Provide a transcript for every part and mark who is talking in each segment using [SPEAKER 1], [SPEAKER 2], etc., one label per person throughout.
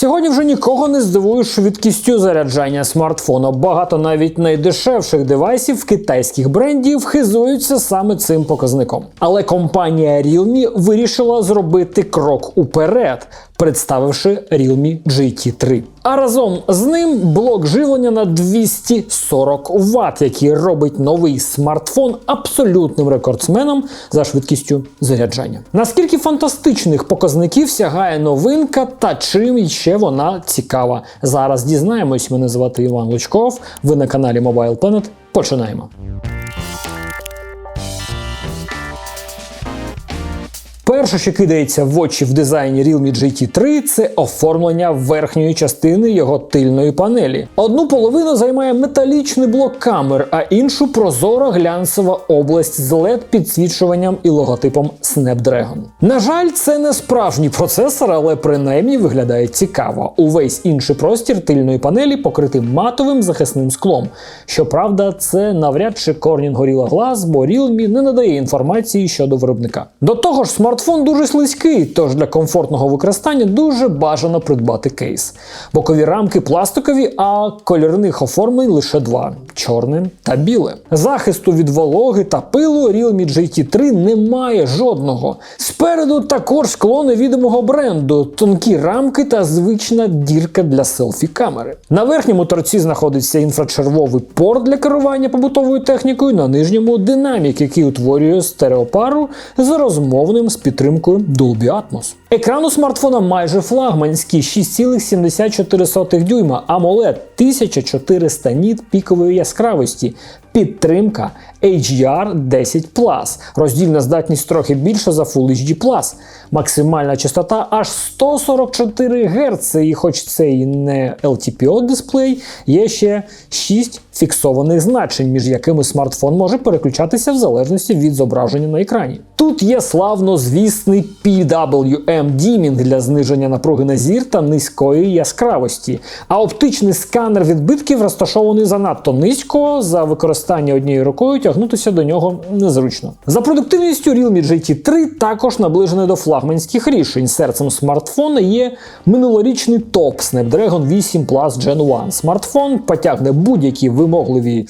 [SPEAKER 1] Сьогодні вже нікого не здивуєш швидкістю заряджання смартфона. Багато навіть найдешевших девайсів китайських брендів хизуються саме цим показником. Але компанія Realme вирішила зробити крок уперед, представивши Realme GT3. А разом з ним блок живлення на 240 Вт, який робить новий смартфон абсолютним рекордсменом за швидкістю заряджання. Наскільки фантастичних показників сягає новинка та чим ще вона цікава? Зараз дізнаємось. Мене звати Іван Лучков. Ви на каналі Mobile Planet. Починаємо. Перше, що кидається в очі в дизайні Realme GT3, це оформлення верхньої частини його тильної панелі. Одну половину займає металічний блок камер, а іншу прозора глянцева область з led підсвічуванням і логотипом Snapdragon. На жаль, це не справжній процесор, але принаймні виглядає цікаво. Увесь інший простір тильної панелі покритий матовим захисним склом. Щоправда, це навряд чи Corning Gorilla Glass, бо Realme не надає інформації щодо виробника. До того ж, смартфон дуже слизький, тож для комфортного використання дуже бажано придбати кейс. Бокові рамки пластикові, а кольорних оформлень лише два чорне та біле. Захисту від вологи та пилу Realme GT3 немає жодного. Спереду також скло невідомого бренду, тонкі рамки та звична дірка для селфі-камери. На верхньому торці знаходиться інфрачервовий порт для керування побутовою технікою, на нижньому динамік, який утворює стереопару з розмовним з підтримкою Dolby Atmos. Екран у смартфона майже флагманський 6,74 дюйма, AMOLED 1400 ніт пікової яскравості. Підтримка HDR 10 роздільна здатність трохи більша за Full HD максимальна частота аж 144 Гц, і хоч це і не LTPO дисплей, є ще 6 фіксованих значень, між якими смартфон може переключатися в залежності від зображення на екрані. Тут є славно звісний PWM дімінг для зниження напруги на зір та низької яскравості, а оптичний сканер відбитків розташований занадто низько за використання однією рукою тягнутися до нього незручно. За продуктивністю Realme GT3 також наближений до флагманських рішень. Серцем смартфона є минулорічний топ Snapdragon 8 Plus Gen 1. Смартфон потягне будь-які morro, Levi.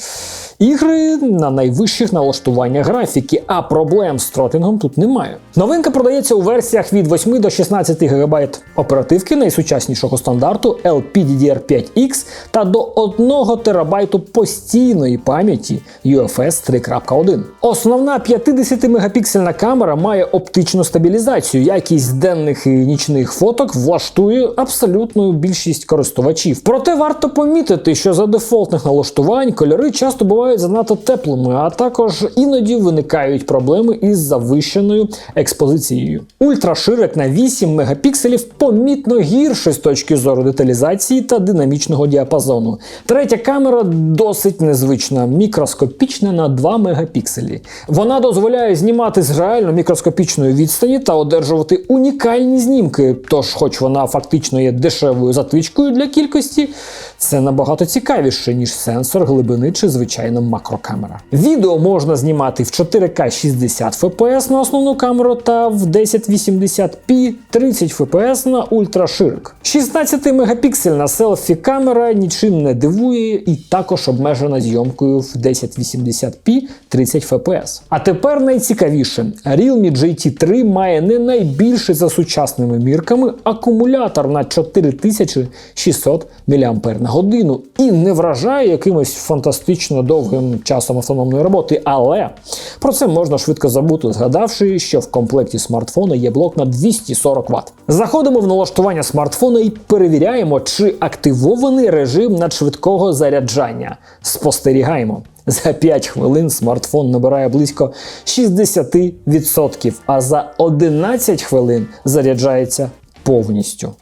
[SPEAKER 1] Ігри на найвищих налаштуваннях графіки, а проблем з тротингом тут немає. Новинка продається у версіях від 8 до 16 ГБ оперативки найсучаснішого стандарту LPDDR5X та до 1 ТБ постійної пам'яті UFS 3.1. Основна 50 мегапіксельна камера має оптичну стабілізацію, якість денних і нічних фоток влаштує абсолютну більшість користувачів. Проте варто помітити, що за дефолтних налаштувань кольори часто бувають занадто теплими, а також іноді виникають проблеми із завищеною експозицією. Ультраширик на 8 мегапікселів помітно гірше з точки зору деталізації та динамічного діапазону. Третя камера досить незвична, мікроскопічна на 2 мегапікселі. Вона дозволяє знімати з реально мікроскопічної відстані та одержувати унікальні знімки. Тож, хоч вона фактично є дешевою затичкою для кількості, це набагато цікавіше, ніж сенсор глибини чи звичайна макрокамера. Відео можна знімати в 4К 60 фпс на основну камеру та в 1080p 30 фпс на ультраширик. 16 мегапіксельна селфі камера нічим не дивує і також обмежена зйомкою в 1080p 30 фпс. А тепер найцікавіше: Realme GT3 має не найбільший за сучасними мірками акумулятор на 4600 мАч і не вражає якимось фантастично довгим часом автономної роботи. Але про це можна швидко забути, згадавши, що в комплекті смартфона є блок на 240 Вт. Заходимо в налаштування смартфона і перевіряємо, чи активований режим надшвидкого заряджання. Спостерігаємо. За 5 хвилин смартфон набирає близько 60%, а за 11 хвилин заряджається повністю.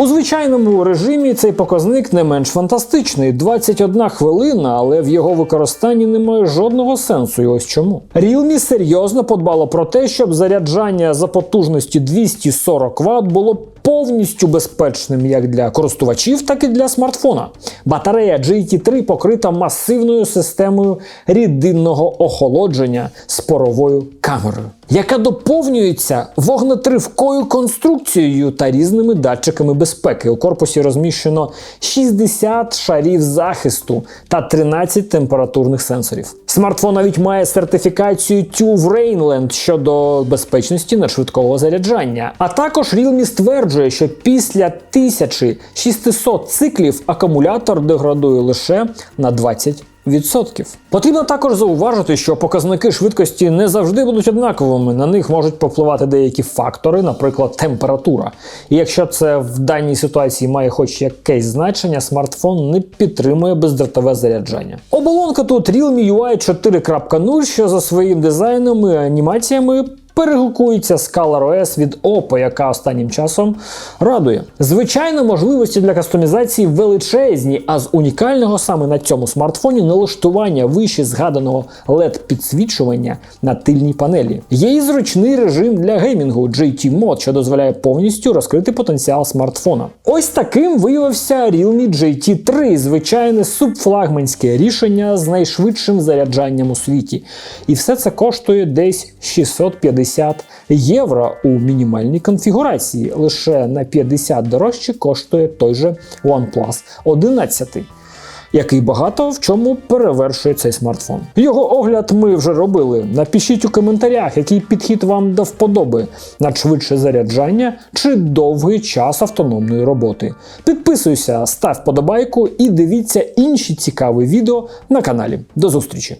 [SPEAKER 1] У звичайному режимі цей показник не менш фантастичний 21 хвилина, але в його використанні немає жодного сенсу. І ось чому. Realme серйозно подбало про те, щоб заряджання за потужності 240 Вт було повністю безпечним як для користувачів, так і для смартфона. Батарея GT3 покрита масивною системою рідинного охолодження з поровою камерою, яка доповнюється вогнетривкою конструкцією та різними датчиками безпеки. У корпусі розміщено 60 шарів захисту та 13 температурних сенсорів. Смартфон навіть має сертифікацію TÜV Rheinland щодо безпечності надшвидкого заряджання. А також Realme стверджує, що після 1600 циклів акумулятор деградує лише на 20%. Відсотків потрібно також зауважити, що показники швидкості не завжди будуть однаковими. На них можуть попливати деякі фактори, наприклад, температура. І якщо це в даній ситуації має хоч якесь значення, смартфон не підтримує бездротове заряджання. Оболонка тут Realme UI 4.0, що за своїм дизайном і анімаціями перегукується з ColorOS від Oppo, яка останнім часом радує. Звичайно, можливості для кастомізації величезні, а з унікального саме на цьому смартфоні налаштування вище згаданого led підсвічування на тильній панелі. Є і зручний режим для геймінгу GT Mode, що дозволяє повністю розкрити потенціал смартфона. Ось таким виявився Realme GT3, звичайне субфлагманське рішення з найшвидшим заряджанням у світі. І все це коштує десь 650 євро у мінімальній конфігурації. Лише на 50 дорожче коштує той же OnePlus 11 який багато в чому перевершує цей смартфон. Його огляд ми вже робили. Напишіть у коментарях, який підхід вам до вподоби на швидше заряджання чи довгий час автономної роботи. Підписуйся, став подобайку і дивіться інші цікаві відео на каналі. До зустрічі!